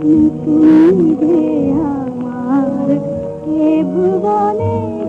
তুমি আমার কে ভুবনে